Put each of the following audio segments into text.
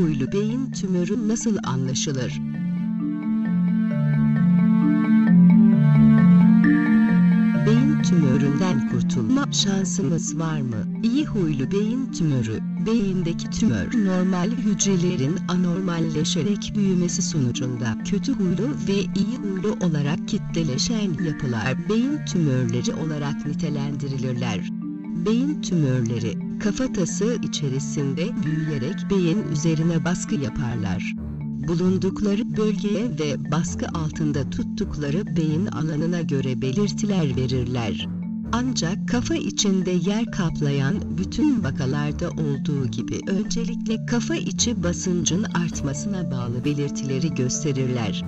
huylü beyin tümörü nasıl anlaşılır? Beyin tümöründen kurtulma şansımız var mı? İyi huylu beyin tümörü, beyindeki tümör normal hücrelerin anormalleşerek büyümesi sonucunda kötü huylu ve iyi huylu olarak kitleleşen yapılar beyin tümörleri olarak nitelendirilirler. Beyin tümörleri, kafatası içerisinde büyüyerek beyin üzerine baskı yaparlar bulundukları bölgeye ve baskı altında tuttukları beyin alanına göre belirtiler verirler. Ancak kafa içinde yer kaplayan bütün vakalarda olduğu gibi öncelikle kafa içi basıncın artmasına bağlı belirtileri gösterirler.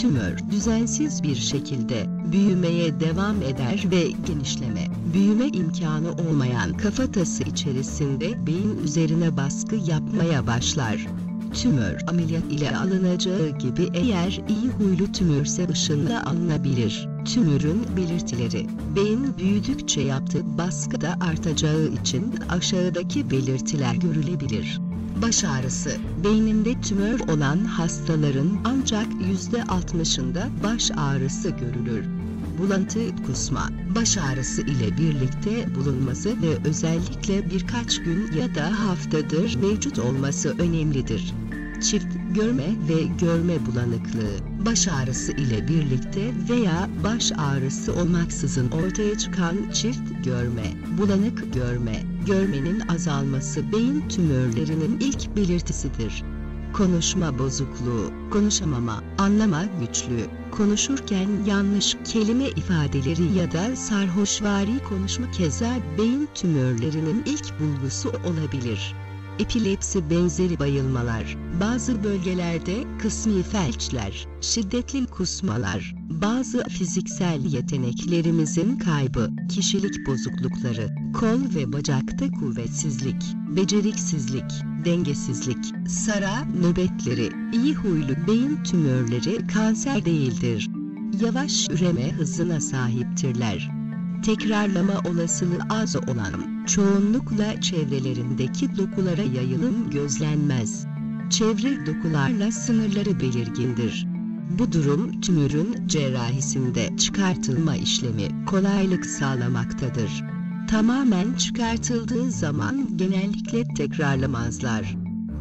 Tümör düzensiz bir şekilde büyümeye devam eder ve genişleme, büyüme imkanı olmayan kafatası içerisinde beyin üzerine baskı yapmaya başlar tümör ameliyat ile alınacağı gibi eğer iyi huylu tümörse ışınla alınabilir. Tümörün belirtileri, beyin büyüdükçe yaptığı baskı da artacağı için aşağıdaki belirtiler görülebilir. Baş ağrısı, beyninde tümör olan hastaların ancak %60'ında baş ağrısı görülür. Bulantı, kusma, baş ağrısı ile birlikte bulunması ve özellikle birkaç gün ya da haftadır mevcut olması önemlidir çift görme ve görme bulanıklığı, baş ağrısı ile birlikte veya baş ağrısı olmaksızın ortaya çıkan çift görme, bulanık görme, görmenin azalması beyin tümörlerinin ilk belirtisidir. Konuşma bozukluğu, konuşamama, anlama güçlüğü, konuşurken yanlış kelime ifadeleri ya da sarhoşvari konuşma keza beyin tümörlerinin ilk bulgusu olabilir epilepsi benzeri bayılmalar, bazı bölgelerde kısmi felçler, şiddetli kusmalar, bazı fiziksel yeteneklerimizin kaybı, kişilik bozuklukları, kol ve bacakta kuvvetsizlik, beceriksizlik, dengesizlik, sara nöbetleri, iyi huylu beyin tümörleri kanser değildir. Yavaş üreme hızına sahiptirler tekrarlama olasılığı az olan, çoğunlukla çevrelerindeki dokulara yayılım gözlenmez. Çevre dokularla sınırları belirgindir. Bu durum tümörün cerrahisinde çıkartılma işlemi kolaylık sağlamaktadır. Tamamen çıkartıldığı zaman genellikle tekrarlamazlar.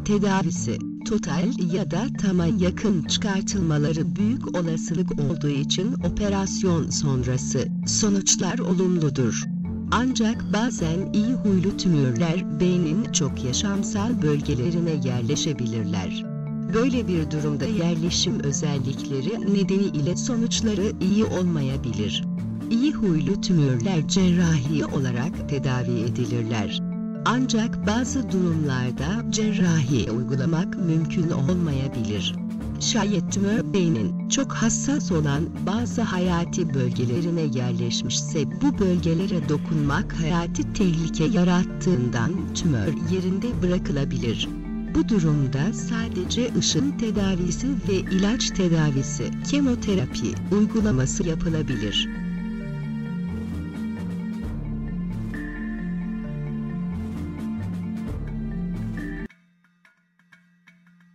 Tedavisi total ya da tama yakın çıkartılmaları büyük olasılık olduğu için operasyon sonrası sonuçlar olumludur. Ancak bazen iyi huylu tümörler beynin çok yaşamsal bölgelerine yerleşebilirler. Böyle bir durumda yerleşim özellikleri nedeniyle sonuçları iyi olmayabilir. İyi huylu tümörler cerrahi olarak tedavi edilirler. Ancak bazı durumlarda cerrahi uygulamak mümkün olmayabilir. Şayet tümör beynin çok hassas olan bazı hayati bölgelerine yerleşmişse bu bölgelere dokunmak hayati tehlike yarattığından tümör yerinde bırakılabilir. Bu durumda sadece ışın tedavisi ve ilaç tedavisi, kemoterapi uygulaması yapılabilir.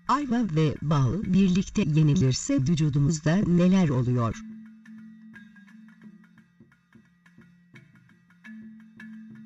Ayva ve bal birlikte yenilirse vücudumuzda neler oluyor?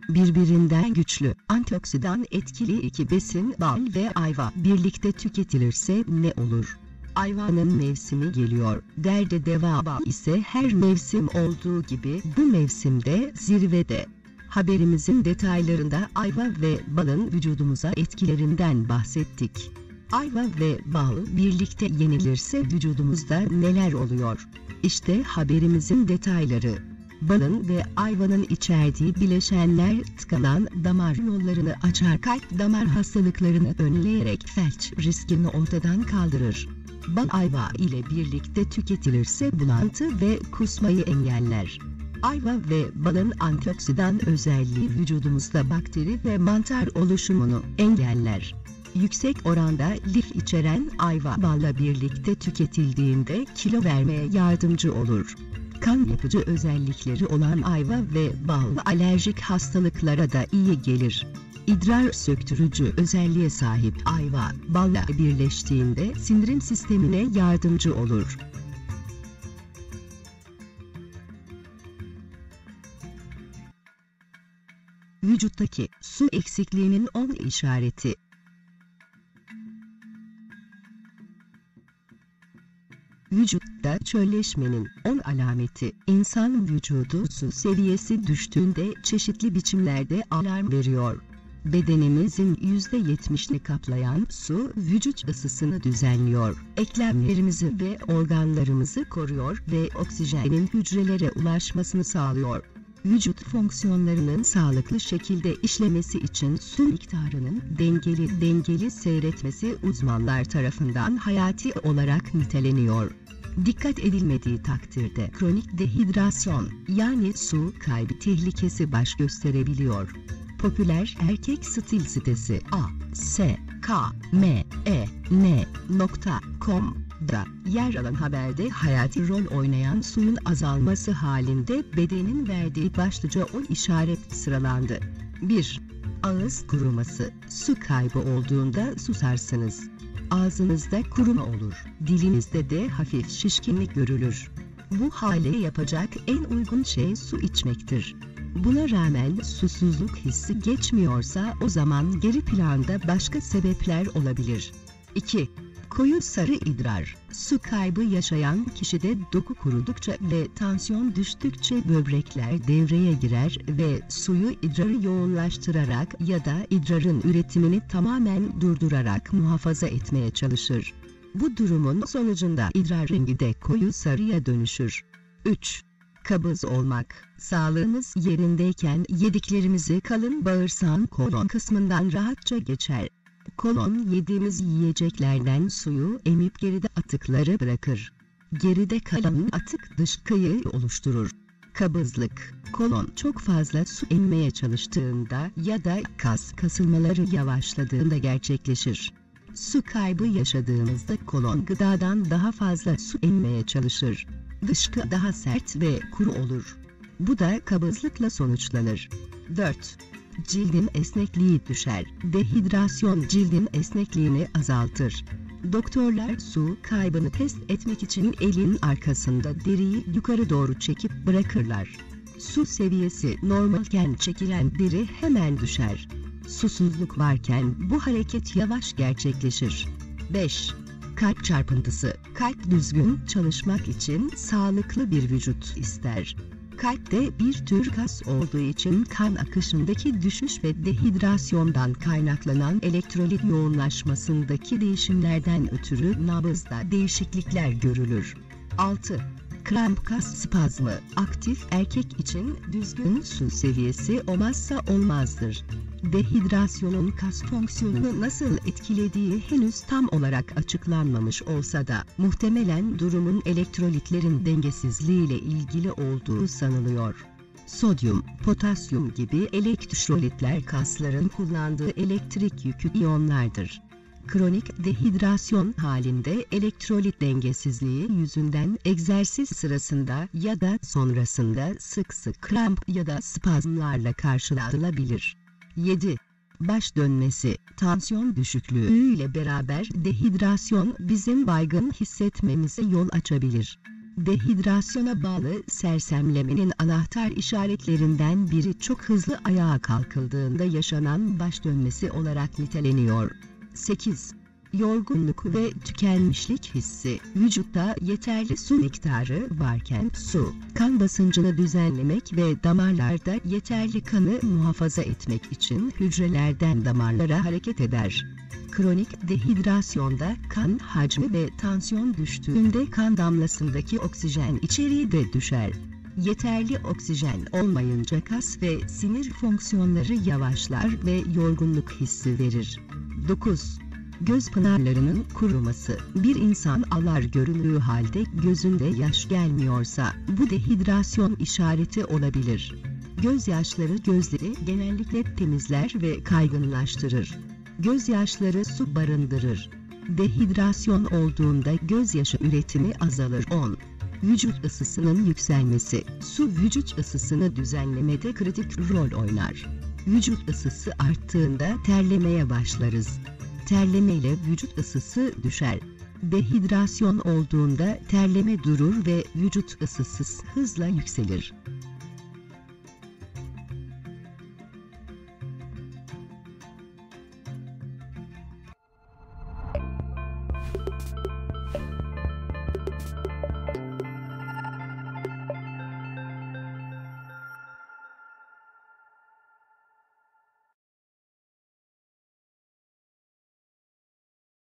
Birbirinden güçlü, antioksidan etkili iki besin bal ve ayva birlikte tüketilirse ne olur? Ayvanın mevsimi geliyor. Derde deva ise her mevsim olduğu gibi bu mevsimde zirvede. Haberimizin detaylarında ayva ve balın vücudumuza etkilerinden bahsettik ayva ve bal birlikte yenilirse vücudumuzda neler oluyor? İşte haberimizin detayları. Balın ve ayvanın içerdiği bileşenler tıkanan damar yollarını açar kalp damar hastalıklarını önleyerek felç riskini ortadan kaldırır. Bal ayva ile birlikte tüketilirse bulantı ve kusmayı engeller. Ayva ve balın antioksidan özelliği vücudumuzda bakteri ve mantar oluşumunu engeller yüksek oranda lif içeren ayva balla birlikte tüketildiğinde kilo vermeye yardımcı olur. Kan yapıcı özellikleri olan ayva ve bal alerjik hastalıklara da iyi gelir. idrar söktürücü özelliğe sahip ayva, balla birleştiğinde sindirim sistemine yardımcı olur. Vücuttaki su eksikliğinin 10 işareti. Vücutta çölleşmenin 10 alameti. İnsan vücudu su seviyesi düştüğünde çeşitli biçimlerde alarm veriyor. Bedenimizin %70'ini kaplayan su vücut ısısını düzenliyor. Eklemlerimizi ve organlarımızı koruyor ve oksijenin hücrelere ulaşmasını sağlıyor. Vücut fonksiyonlarının sağlıklı şekilde işlemesi için su miktarının dengeli dengeli seyretmesi uzmanlar tarafından hayati olarak niteleniyor. Dikkat edilmediği takdirde kronik dehidrasyon yani su kaybı tehlikesi baş gösterebiliyor. Popüler erkek stil sitesi a s k m e n nokta com da yer alan haberde hayati rol oynayan suyun azalması halinde bedenin verdiği başlıca o işaret sıralandı. 1. Ağız kuruması. Su kaybı olduğunda susarsınız. Ağzınızda kuruma olur. Dilinizde de hafif şişkinlik görülür. Bu hale yapacak en uygun şey su içmektir. Buna rağmen susuzluk hissi geçmiyorsa o zaman geri planda başka sebepler olabilir. 2. Koyu sarı idrar. Su kaybı yaşayan kişide doku kurudukça ve tansiyon düştükçe böbrekler devreye girer ve suyu idrarı yoğunlaştırarak ya da idrarın üretimini tamamen durdurarak muhafaza etmeye çalışır. Bu durumun sonucunda idrar rengi de koyu sarıya dönüşür. 3. Kabız olmak. Sağlığımız yerindeyken yediklerimizi kalın bağırsağın kolon kısmından rahatça geçer. Kolon yediğimiz yiyeceklerden suyu emip geride atıkları bırakır. Geride kalan atık dışkıyı oluşturur. Kabızlık, kolon çok fazla su emmeye çalıştığında ya da kas kasılmaları yavaşladığında gerçekleşir. Su kaybı yaşadığımızda kolon gıdadan daha fazla su emmeye çalışır. Dışkı daha sert ve kuru olur. Bu da kabızlıkla sonuçlanır. 4. Cildin esnekliği düşer. Dehidrasyon cildin esnekliğini azaltır. Doktorlar su kaybını test etmek için elin arkasında deriyi yukarı doğru çekip bırakırlar. Su seviyesi normalken çekilen deri hemen düşer. Susuzluk varken bu hareket yavaş gerçekleşir. 5. Kalp çarpıntısı. Kalp düzgün çalışmak için sağlıklı bir vücut ister. Kalp de bir tür kas olduğu için kan akışındaki düşüş ve dehidrasyondan kaynaklanan elektrolit yoğunlaşmasındaki değişimlerden ötürü nabızda değişiklikler görülür. 6. Kramp kas spazmı. Aktif erkek için düzgün su seviyesi olmazsa olmazdır. Dehidrasyonun kas fonksiyonunu nasıl etkilediği henüz tam olarak açıklanmamış olsa da muhtemelen durumun elektrolitlerin dengesizliğiyle ilgili olduğu sanılıyor. Sodyum, potasyum gibi elektrolitler kasların kullandığı elektrik yükü iyonlardır. Kronik dehidrasyon halinde elektrolit dengesizliği yüzünden egzersiz sırasında ya da sonrasında sık sık kramp ya da spazmlarla karşılanılabilir. 7. Baş dönmesi, tansiyon düşüklüğü ile beraber dehidrasyon bizim baygın hissetmemize yol açabilir. Dehidrasyona bağlı sersemlemenin anahtar işaretlerinden biri çok hızlı ayağa kalkıldığında yaşanan baş dönmesi olarak niteleniyor. 8. Yorgunluk ve tükenmişlik hissi. Vücutta yeterli su miktarı varken su, kan basıncını düzenlemek ve damarlarda yeterli kanı muhafaza etmek için hücrelerden damarlara hareket eder. Kronik dehidrasyonda kan hacmi ve tansiyon düştüğünde kan damlasındaki oksijen içeriği de düşer. Yeterli oksijen olmayınca kas ve sinir fonksiyonları yavaşlar ve yorgunluk hissi verir. 9. Göz pınarlarının kuruması. Bir insan alar göründüğü halde gözünde yaş gelmiyorsa bu dehidrasyon işareti olabilir. Gözyaşları gözleri genellikle temizler ve kaygınlaştırır. Gözyaşları su barındırır. Dehidrasyon olduğunda gözyaşı üretimi azalır. 10. Vücut ısısının yükselmesi. Su vücut ısısını düzenlemede kritik rol oynar. Vücut ısısı arttığında terlemeye başlarız. Terleme ile vücut ısısı düşer. Dehidrasyon olduğunda terleme durur ve vücut ısısı hızla yükselir.